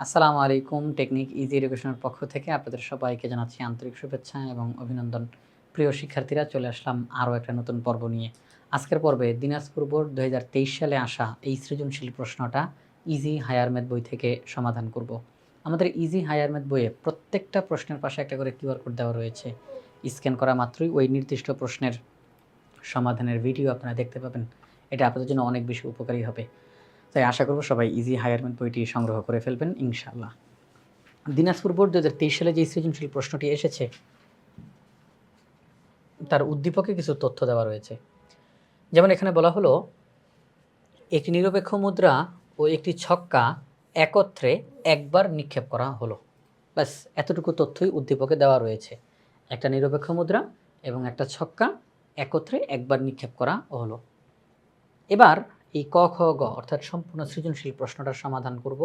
আসসালামু আলাইকুম, technique easy এডুকেশনের পক্ষ থেকে আপনাদের সবাইকে জানাচ্ছি আন্তরিক শুভেচ্ছা এবং অভিনন্দন। প্রিয় শিক্ষার্থীরা, চলে আসলাম আরও একটা নতুন পর্ব নিয়ে। আজকের পর্বে দিনাজপুর বোর্ড দু সালে আসা এই সৃজনশীল প্রশ্নটা ইজি হায়ার ম্যাথ বই থেকে সমাধান করব। আমাদের ইজি হায়ার ম্যাথ বইয়ে প্রত্যেকটা প্রশ্নের পাশে একটা করে কিউআর কোড দেওয়া রয়েছে। স্ক্যান করা মাত্রই ওই নির্দিষ্ট প্রশ্নের সমাধানের ভিডিও আপনারা দেখতে পাবেন। এটা আপনাদের জন্য অনেক বেশি উপকারী হবে। তাই আশা করব সবাই ইজি হায়ারমেন্ট বইটি সংগ্রহ করে ফেলবেন ইনশাল্লাহ দিনাজপুর বোর্ড দু হাজার তেইশ সালে যে সৃজনশীল প্রশ্নটি এসেছে, তার উদ্দীপকে কিছু তথ্য দেওয়া রয়েছে। যেমন এখানে বলা হলো, একটি নিরপেক্ষ মুদ্রা ও একটি ছক্কা একত্রে একবার নিক্ষেপ করা হলো। ব্যাস, এতটুকু তথ্যই উদ্দীপকে দেওয়া রয়েছে। একটা নিরপেক্ষ মুদ্রা এবং একটা ছক্কা একত্রে একবার নিক্ষেপ করা হলো। এবার এই ক, খ, গ অর্থাৎ সম্পূর্ণ সৃজনশীল প্রশ্নটার সমাধান করব।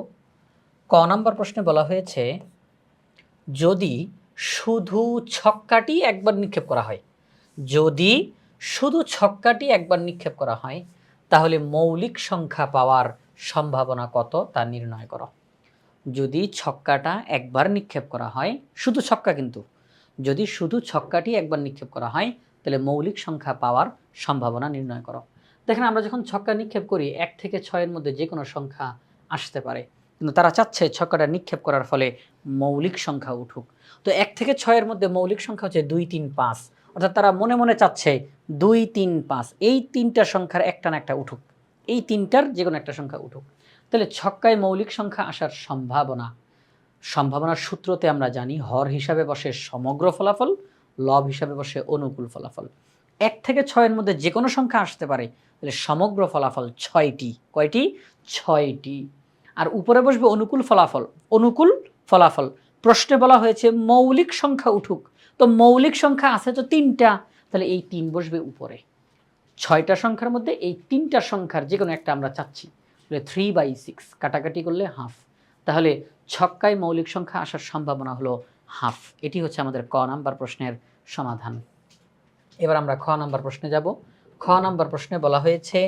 ক নাম্বার প্রশ্নে বলা হয়েছে, যদি শুধু ছক্কাটি একবার নিক্ষেপ করা হয়, যদি শুধু ছক্কাটি একবার নিক্ষেপ করা হয়, তাহলে মৌলিক সংখ্যা পাওয়ার সম্ভাবনা কত তা নির্ণয় করো। যদি ছক্কাটা একবার নিক্ষেপ করা হয়, শুধু ছক্কা কিন্তু, যদি শুধু ছক্কাটি একবার নিক্ষেপ করা হয়, তাহলে মৌলিক সংখ্যা পাওয়ার সম্ভাবনা নির্ণয় করো। দেখেন, আমরা যখন ছক্কা নিক্ষেপ করি, এক থেকে ছয়ের মধ্যে যে কোনো সংখ্যা আসতে পারে। কিন্তু তারা চাচ্ছে ছক্কাটা নিক্ষেপ করার ফলে মৌলিক সংখ্যা উঠুক। তো এক থেকে ছয়ের মধ্যে মৌলিক সংখ্যা হচ্ছে দুই, তিন, পাঁচ। অর্থাৎ তারা মনে মনে চাচ্ছে দুই, তিন, পাঁচ। এই তিনটা সংখ্যার একটা না একটা উঠুক। এই তিনটার যে কোনো একটা সংখ্যা উঠুক। তাহলে ছক্কায় মৌলিক সংখ্যা আসার সম্ভাবনা। সম্ভাবনার সূত্রতে আমরা জানি, হর হিসাবে বসে সমগ্র ফলাফল, লব হিসাবে বসে অনুকূল ফলাফল। এক থেকে ছয়ের মধ্যে যে কোনো সংখ্যা আসতে পারে তাহলে সমগ্র ফলাফল ছয়টি। কয়টি? ছয়টি। আর উপরে বসবে অনুকূল ফলাফল। অনুকূল ফলাফল। প্রশ্নে বলা হয়েছে মৌলিক সংখ্যা উঠুক। তো মৌলিক সংখ্যা আছে তো তিনটা। তাহলে এই তিন বসবে উপরে। ছয়টা সংখ্যার মধ্যে এই তিনটা সংখ্যার যে কোনো একটা আমরা চাচ্ছি। তাহলে থ্রি বাই সিক্স কাটাকাটি করলে হাফ তাহলে ছক্কায় মৌলিক সংখ্যা আসার সম্ভাবনা হলো হাফ এটি হচ্ছে আমাদের ক নাম্বার প্রশ্নের সমাধান। এবার আমরা খ নাম্বার প্রশ্নে যাব। খ নাম্বার প্রশ্নে বলা হয়েছে,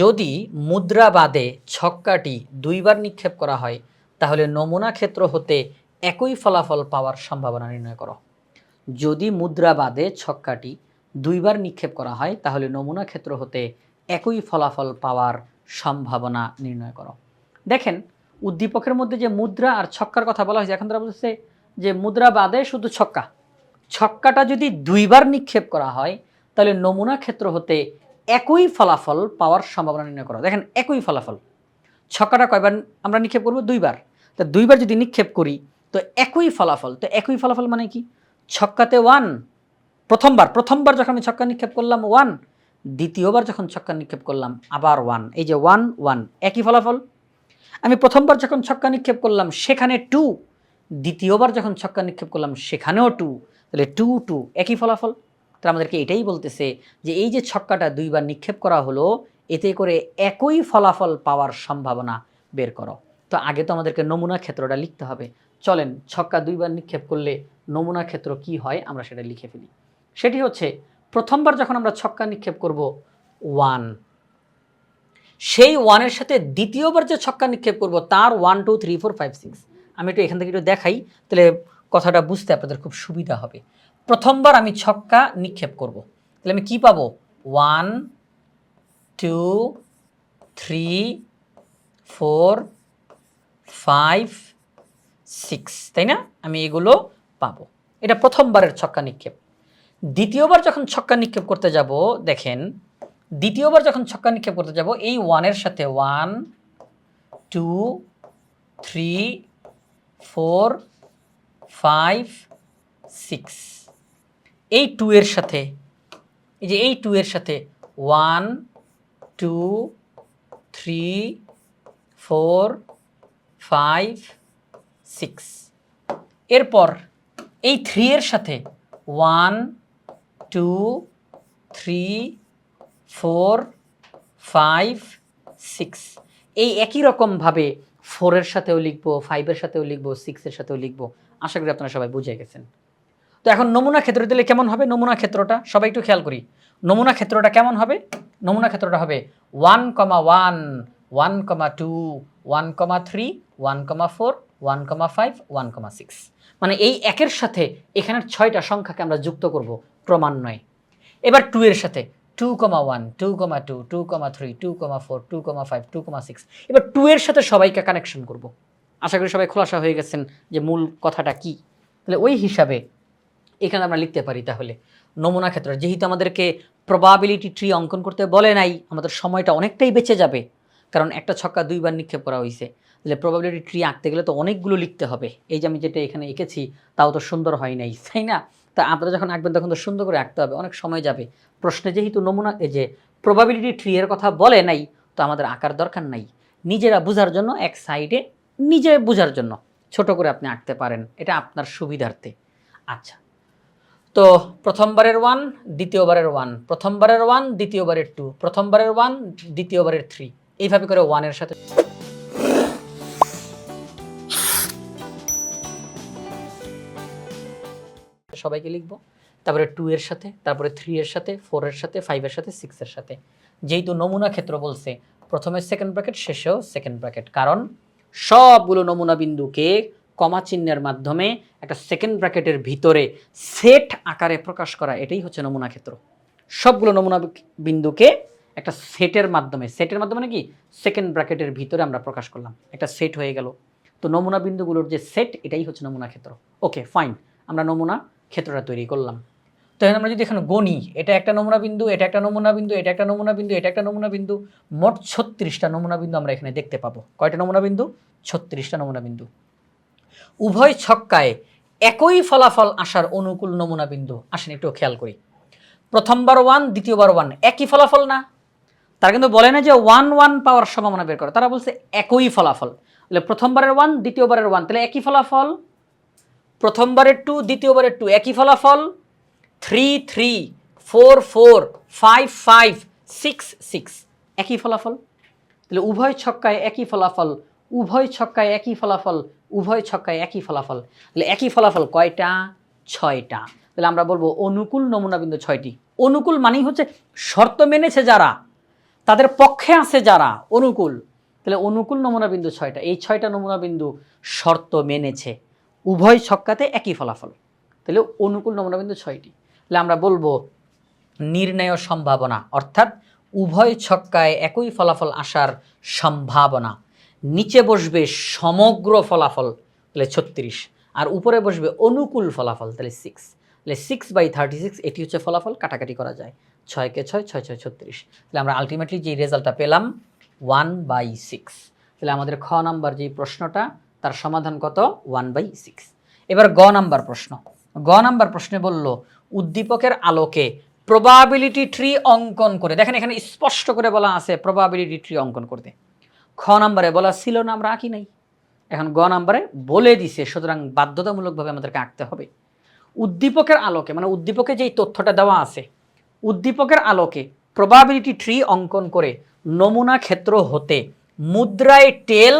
যদি মুদ্রা বাদে ছক্কাটি দুইবার নিক্ষেপ করা হয়, তাহলে নমুনা ক্ষেত্র হতে একই ফলাফল পাওয়ার সম্ভাবনা নির্ণয় করো। যদি মুদ্রা বাদে ছক্কাটি দুইবার নিক্ষেপ করা হয়, তাহলে নমুনা ক্ষেত্র হতে একই ফলাফল পাওয়ার সম্ভাবনা নির্ণয় করো। দেখেন, উদ্দীপকের মধ্যে যে মুদ্রা আর ছক্কার কথা বলা হয়েছে, এখন তারা বলছে যে মুদ্রা বাদে শুধু ছক্কা। ছক্কাটা যদি দুইবার নিক্ষেপ করা হয় তাহলে নমুনা ক্ষেত্র হতে একই ফলাফল পাওয়ার সম্ভাবনা নির্ণয় করা। দেখেন, একই ফলাফল। ছক্কাটা কয়বার আমরা নিক্ষেপ করব? দুইবার। তা দুইবার যদি নিক্ষেপ করি, তো একই ফলাফল, তো একই ফলাফল মানে কি? ছক্কাতে ওয়ান প্রথমবার প্রথমবার যখন আমি ছক্কা নিক্ষেপ করলাম ওয়ান দ্বিতীয়বার যখন ছক্কা নিক্ষেপ করলাম আবার ওয়ান এই যে ওয়ান ওয়ান একই ফলাফল। আমি প্রথমবার যখন ছক্কা নিক্ষেপ করলাম সেখানে টু দ্বিতীয়বার যখন ছক্কা নিক্ষেপ করলাম সেখানেও টু তাহলে টু টু একই ফলাফল। তারা আমাদেরকে এটাই বলতেছে যে এই যে ছক্কাটা দুইবার নিক্ষেপ করা হলো, এতে করে একই ফলাফল পাওয়ার সম্ভাবনা বের করো। তো আগে তো আমাদেরকে নমুনা ক্ষেত্রটা লিখতে হবে। চলেন, ছক্কা দুইবার নিক্ষেপ করলে নমুনা ক্ষেত্র কি হয় আমরা সেটা লিখে ফেলি। সেটি হচ্ছে, প্রথমবার যখন আমরা ছক্কা নিক্ষেপ করব ওয়ান সেই ওয়ানের সাথে দ্বিতীয়বার যে ছক্কা নিক্ষেপ করব, তার one two three four five six আমি একটু এখান থেকে একটু দেখাই, তাহলে কথাটা বুঝতে আপনাদের খুব সুবিধা হবে। প্রথমবার আমি ছক্কা নিক্ষেপ করব। তাহলে আমি কি পাবো? One two three four five six তাই না? আমি এগুলো পাবো। এটা প্রথমবারের ছক্কা নিক্ষেপ। দ্বিতীয়বার যখন ছক্কা নিক্ষেপ করতে যাব, দেখেন, দ্বিতীয়বার যখন ছক্কা নিক্ষেপ করতে যাব, এই ওয়ানের সাথে one two three four five six এই টু এর সাথে, এই যে এই টু এর সাথে one two three four five six এরপর এই থ্রি এর সাথে one two three four five six এই একই রকমভাবে ফোরের সাথেও লিখব ফাইভের সাথেও লিখব সিক্সের সাথেও লিখব। আশা করি আপনারা সবাই বুঝে গেছেন। তো এখন নমুনা ক্ষেত্র দিলে কেমন হবে? নমুনা ক্ষেত্রটা, সবাই একটু খেয়াল করি। নমুনা ক্ষেত্রটা কেমন হবে? নমুনা ক্ষেত্রটা হবে one comma one one comma two one comma three one comma four one comma five one comma six মানে এই একের সাথে এখানের ছয়টা সংখ্যাকে আমরা যুক্ত করব ক্রমান্বয়ে। এবার টু এর সাথে two comma one two comma two two comma three two comma four two comma five two comma six এবার টু এর সাথে সবাইকে কানেকশন করব। আশা করি সবাই খোলাসা হয়ে গেছেন যে মূল কথাটা কি। তাহলে ওই হিসাবে এখানে আমরা লিখতে পারি তাহলে। নমুনা ক্ষেত্র, যেহেতু আমাদেরকে প্রবাবিলিটি ট্রি অঙ্কন করতে বলে নাই, আমাদের সময়টা অনেকটাই বেঁচে যাবে। কারণ একটা ছক্কা দুইবার নিক্ষেপ করা হয়েছে তাহলে প্রবাবিলিটি ট্রি আঁকতে গেলে তো অনেকগুলো লিখতে হবে। এই যে আমি যেটা এখানে এঁকেছি, তাও তো সুন্দর হয় নাই, তাই না? তা আপনারা যখন আঁকবেন তখন তো সুন্দর করে আঁকতে হবে, অনেক সময় যাবে। প্রশ্নে যেহেতু নমুনা, এই যে প্রবাবিলিটি ট্রি এর কথা বলে নাই, তো আমাদের আঁকার দরকার নাই। নিজেরা বোঝার জন্য, এক সাইডে নিজে বোঝার জন্য ছোট করে আপনি আঁকতে পারেন, এটা আপনার সুবিধার্থে। আচ্ছা তো প্রথমবারের ওয়ান দ্বিতীয়বারের ওয়ান প্রথমবারের ওয়ান দ্বিতীয়বারের টু প্রথমবারের ওয়ান দ্বিতীয়বারের থ্রি এইভাবে করে ওয়ানের সাথে সবাইকে লিখব। তারপরে টু এর সাথে, তারপরে থ্রি এর সাথে ফোর এর সাথে ফাইভের সাথে সিক্সের সাথে। যেহেতু নমুনা ক্ষেত্র বলছে, প্রথমে সেকেন্ড ব্র্যাকেট শেষেও সেকেন্ড ব্র্যাকেট কারণ সবগুলো নমুনা বিন্দুকে কমা চিহ্নের মাধ্যমে একটা সেকেন্ড ব্র্যাকেটের ভিতরে সেট আকারে প্রকাশ করা, এটাই হচ্ছে নমুনা ক্ষেত্র। সবগুলো নমুনা বিন্দুকে একটা সেটের মাধ্যমে সেটের মাধ্যমে মানে কি? সেকেন্ড ব্র্যাকেটের ভিতরে আমরা প্রকাশ করলাম, একটা সেট হয়ে গেল। তো নমুনা বিন্দুগুলোর যে সেট এটাই হচ্ছে নমুনা ক্ষেত্র। ওকে ফাইন আমরা নমুনা ক্ষেত্রটা তৈরি করলাম। তো আমরা যদি এখানে গণি, এটা একটা নমুনা বিন্দু, এটা একটা নমুনা বিন্দু, এটা একটা নমুনা বিন্দু, এটা একটা নমুনা বিন্দু, মোট ছত্রিশটা নমুনা বিন্দু আমরা এখানে দেখতে পাবো। কয়টা নমুনা বিন্দু? ছত্রিশটা নমুনা বিন্দু। উভয় ছক্কায় একই ফলাফল আসার অনুকূল নমুনা বিন্দু। আসেন একটু খেয়াল করি। প্রথমবার ওয়ান দ্বিতীয়বার ওয়ান একই ফলাফল না? তারা কিন্তু বলে না যে ওয়ান ওয়ান পাওয়ার সম্ভাবনা বের করে। তারা বলছে একই ফলাফল। তাহলে প্রথমবারের ওয়ান দ্বিতীয়বারের ওয়ান তাহলে একই ফলাফল? প্রথমবারের টু দ্বিতীয়বারের টু একই ফলাফল? Three three four four five five six six একই ফলাফল? তাহলে উভয় ছক্কায় একই ফলাফল, উভয় ছক্কায় একই ফলাফল উভয় ছক্কায় একই ফলাফল। তাহলে একই ফলাফল কয়টা? ছয়টা। তাহলে আমরা বলব অনুকূল নমুনা বিন্দু ছয়টি। অনুকূল মানেই হচ্ছে শর্ত মেনেছে যারা, তাদের পক্ষে আছে যারা, অনুকূল। তাহলে অনুকূল নমুনা বিন্দু ছয়টা। এই ছয়টা নমুনা বিন্দু শর্ত মেনেছে। উভয় ছক্কাতে একই ফলাফল। তাহলে অনুকূল নমুনা বিন্দু ছয়টি। তাহলে আমরা বলব নির্ণয় সম্ভাবনা, অর্থাৎ উভয় ছক্কায় একই ফলাফল আসার সম্ভাবনা। নিচে বসবে সমগ্র ফলাফল, তাহলে ছত্রিশ। আর উপরে বসবে অনুকূল ফলাফল, তাহলে সিক্স তাহলে সিক্স বাই থার্টি সিক্স এটি হচ্ছে ফলাফল, কাটাকাটি করা যায়। ছয়কে ছয় ছয় ছয়, ছত্রিশ। তাহলে আমরা আলটিমেটলি যে রেজাল্টটা পেলাম ওয়ান বাই সিক্স তাহলে আমাদের খ নাম্বার যে প্রশ্নটা, তার সমাধান কত? ওয়ান বাই সিক্স এবার গ নাম্বার প্রশ্ন। গ নাম্বার প্রশ্নে বলল, উদ্দীপকের আলোকে প্রবাবিলিটি ট্রি অঙ্কন করে, দেখেন এখানে স্পষ্ট করে বলা আছে প্রবাবিলিটি ট্রি অঙ্কন করতে। খ নাম্বারে বলা ছিল না, আমরা আঁকি নাই। এখন গ নাম্বারে বলে দিছে, সুতরাং বাধ্যতামূলকভাবে আমাদেরকে আঁকতে হবে। উদ্দীপকের আলোকে মানে উদ্দীপকে যেই তথ্যটা দেওয়া আছে, উদ্দীপকের আলোকে প্রবাবিলিটি ট্রি অঙ্কন করে নমুনা ক্ষেত্র হতে মুদ্রায় টেল,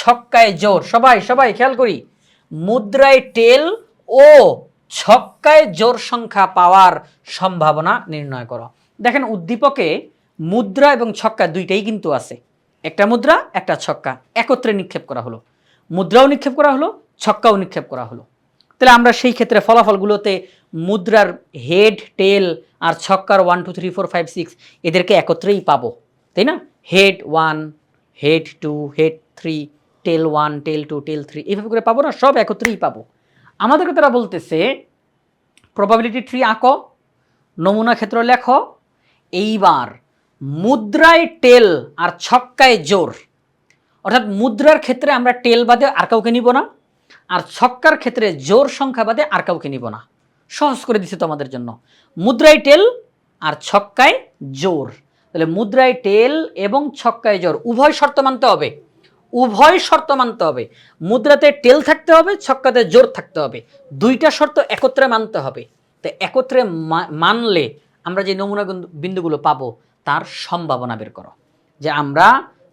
ছক্কায় জোর, সবাই সবাই খেয়াল করি, মুদ্রায় টেল ও ছক্কায় জোর সংখ্যা পাওয়ার সম্ভাবনা নির্ণয় করো। দেখেন উদ্দীপকে মুদ্রা এবং ছক্কা দুইটাই কিন্তু আছে। একটা মুদ্রা, একটা ছক্কা। একত্রে নিক্ষেপ করা হলো। মুদ্রাও নিক্ষেপ করা হলো, ছক্কাও নিক্ষেপ করা হলো। তাহলে আমরা সেই ক্ষেত্রে ফলাফলগুলোতে মুদ্রার হেড টেল আর ছক্কার one two three four five six এদেরকে একত্রেই পাবো। তাই না? Head one head two head three tail one tail two tail three এইভাবে করে পাবো না, সব একত্রেই পাবো। আমাদেরকে তারা বলতেছে প্রবাবিলিটি ট্রি আঁকো, নমুনা ক্ষেত্র লেখো, এইবার মুদ্রায় টেল আর ছক্কায় জোর। অর্থাৎ মুদ্রার ক্ষেত্রে আমরা টেল বাদে আর কাউকে নিব না, আর ছক্কার ক্ষেত্রে জোর সংখ্যা বাদে আর কাউকে নিব না। সহজ করে দিছে তোমাদের জন্য। মুদ্রায় টেল আর ছক্কায় জোর। তাহলে মুদ্রায় টেল এবং ছক্কায় জোর, উভয় শর্ত মানতে হবে। উভয় শর্ত মানতে হবে। মুদ্রাতে টেল থাকতে হবে, ছক্কাতে জোর থাকতে হবে। দুইটা শর্ত একত্রে মানতে হবে। তো একত্রে মানলে আমরা যে নমুনা বিন্দুগুলো পাবো তার সম্ভাবনা বের করো। যে আমরা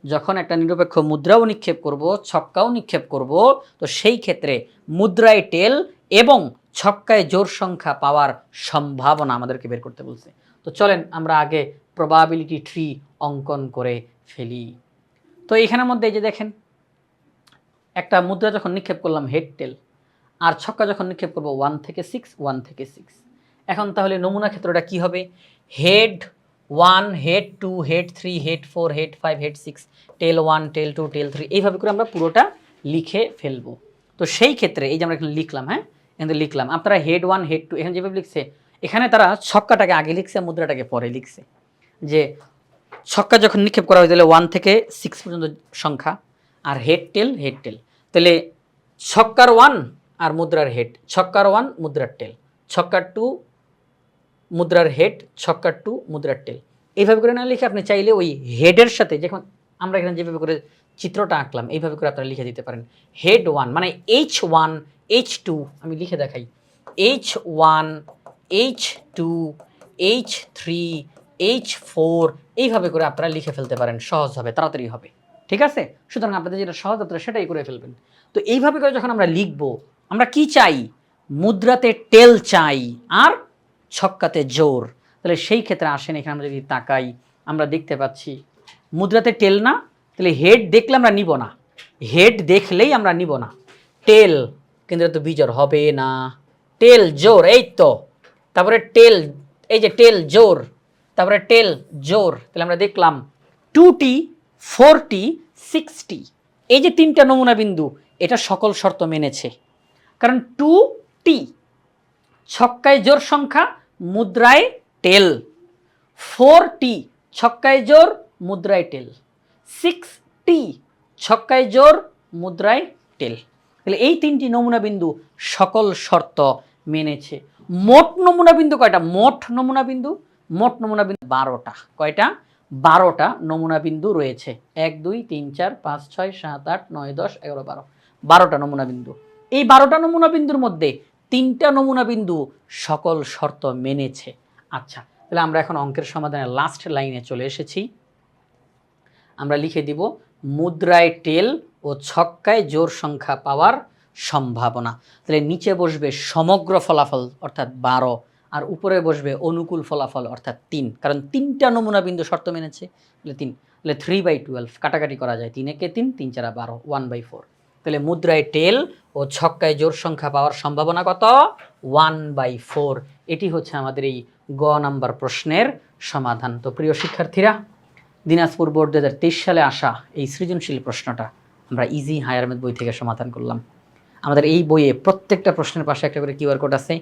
যখন একটা নিরপেক্ষ মুদ্রাও নিক্ষেপ করব, ছক্কাও নিক্ষেপ করব, তো সেই ক্ষেত্রে মুদ্রায় টেল এবং ছক্কায় জোর সংখ্যা পাওয়ার সম্ভাবনা আমাদেরকে বের করতে বলছে। তো চলেন আমরা আগে প্রবাবিলিটি ট্রি অঙ্কন করে ফেলি। তো এখানের মধ্যে এই যে দেখেন, একটা মুদ্রা যখন নিক্ষেপ করলাম হেড টেল আর ছক্কা যখন নিক্ষেপ করব ওয়ান থেকে সিক্স ওয়ান থেকে সিক্স এখন তাহলে নমুনা ক্ষেত্রটা কি হবে? Head one head two head three head four head five head six tail one tail two tail three এইভাবে করে আমরা পুরোটা লিখে ফেলব। তো সেই ক্ষেত্রে এই যে আমরা এখানে লিখলাম হ্যাঁ? এখানে লিখলাম, আপনারা হেড ওয়ান হেড টু এখানে যেভাবে লিখছে, এখানে তারা ছক্কাটাকে আগে লিখছে মুদ্রাটাকে পরে লিখছে। যে ছক্কা যখন নিক্ষেপ করা হয়, তাহলে ওয়ান থেকে সিক্স পর্যন্ত সংখ্যা, আর হেড টেল হেড টেল তাহলে ছক্কার ওয়ান আর মুদ্রার হেড ছক্কার ওয়ান মুদ্রার টেল ছক্কার টু মুদ্রার হেড ছক্কার টু মুদ্রার টেল এইভাবে করে না লিখে আপনি চাইলে ওই হেডের সাথে যখন আমরা এখানে যেভাবে করে চিত্রটা আঁকলাম, এইভাবে করে আপনারা লিখে দিতে পারেন। হেড ওয়ান মানে এইচ ওয়ান এইচ টু আমি লিখে দেখাই। H one H two H three H four এইভাবে করে আপনারা লিখে ফেলতে পারেন, সহজ হবে, তাড়াতাড়ি হবে। ঠিক আছে? সুতরাং আপনাদের যেটা সহজ, আপনারা সেটাই করে ফেলবেন। তো এইভাবে করে যখন আমরা লিখব, আমরা কি চাই? মুদ্রাতে টেল চাই। আর ছক্কাতে জোর। তাহলে সেই ক্ষেত্রে আসেন, এখানে আমরা যদি তাকাই, আমরা দেখতে পাচ্ছি, মুদ্রাতে টেল না, তাহলে হেড দেখলে আমরা নিব না। হেড দেখলেই আমরা নিব না। টেল, কিন্তু তো বিজর হবে না। টেল জোর, এই তো। তারপরে টেল, এই যে টেল জোর, তারপরে টেল জোর, তাহলে আমরা দেখলাম টু টুটি ফোরটি সিক্সটি এই যে তিনটা নমুনা বিন্দু, এটা সকল শর্ত মেনেছে। কারণ টু টি ছক্কায় জোর সংখ্যা মুদ্রায় টেল ফোর টি ছক্কায় জোর, মুদ্রায় টেল সিক্স টি ছক্কায় জোর, মুদ্রায় টেল তাহলে এই তিনটি নমুনা বিন্দু সকল শর্ত মেনেছে। মোট নমুনা বিন্দু কয়টা? মোট নমুনা বিন্দু, মোট নমুনা বিন্দু বারোটা। কয়টা? বারোটা নমুনা বিন্দু রয়েছে। এক, দুই, তিন, চার, পাঁচ, ছয়, সাত, আট, নয়, দশ, এগারো, বারো। বারোটা নমুনা বিন্দু। এই বারোটা নমুনা বিন্দুর মধ্যে তিনটা নমুনা বিন্দু সকল শর্ত মেনেছে। আচ্ছা তাহলে আমরা এখন অঙ্কের সমাধানে লাস্ট লাইনে চলে এসেছি। আমরা লিখে দিব, মুদ্রায় টেল ও ছক্কায় জোর সংখ্যা পাওয়ার সম্ভাবনা। তাহলে নিচে বসবে সমগ্র ফলাফল অর্থাৎ বারো, আর উপরে বসবে অনুকূল ফলাফল অর্থাৎ তিন। কারণ তিনটা নমুনা বিন্দু শর্ত মেনেছে, তাহলে তিন। তাহলে থ্রি বাই টুয়েলভ কাটাকাটি করা যায়। তিন একে তিন তিন চারা বারো ওয়ান বাই ফোর তাহলে মুদ্রায় টেল ও ছক্কায় জোর সংখ্যা পাওয়ার সম্ভাবনা কত? One by four. এটি হচ্ছে আমাদের এই গ নাম্বার প্রশ্নের সমাধান। তো প্রিয় শিক্ষার্থীরা, দিনাজপুর বোর্ড দু সালে আসা এই সৃজনশীল প্রশ্নটা আমরা ইজি হায়ার ম্যাথ বই থেকে সমাধান করলাম। আমাদের এই বইয়ে প্রত্যেকটা প্রশ্নের পাশে একটা করে কিউআর কোড আছে।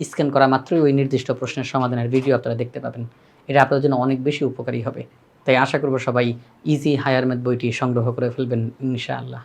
স্ক্যান করা মাত্রই ওই নির্দিষ্ট প্রশ্নের সমাধানের ভিডিও আপনারা দেখতে পাবেন। এটা আপনাদের জন্য অনেক বেশি উপকারী হবে। তাই আশা করব সবাই ইজি হায়ার ম্যাথ বইটি সংগ্রহ করে ফেলবেন ইনশাআল্লাহ।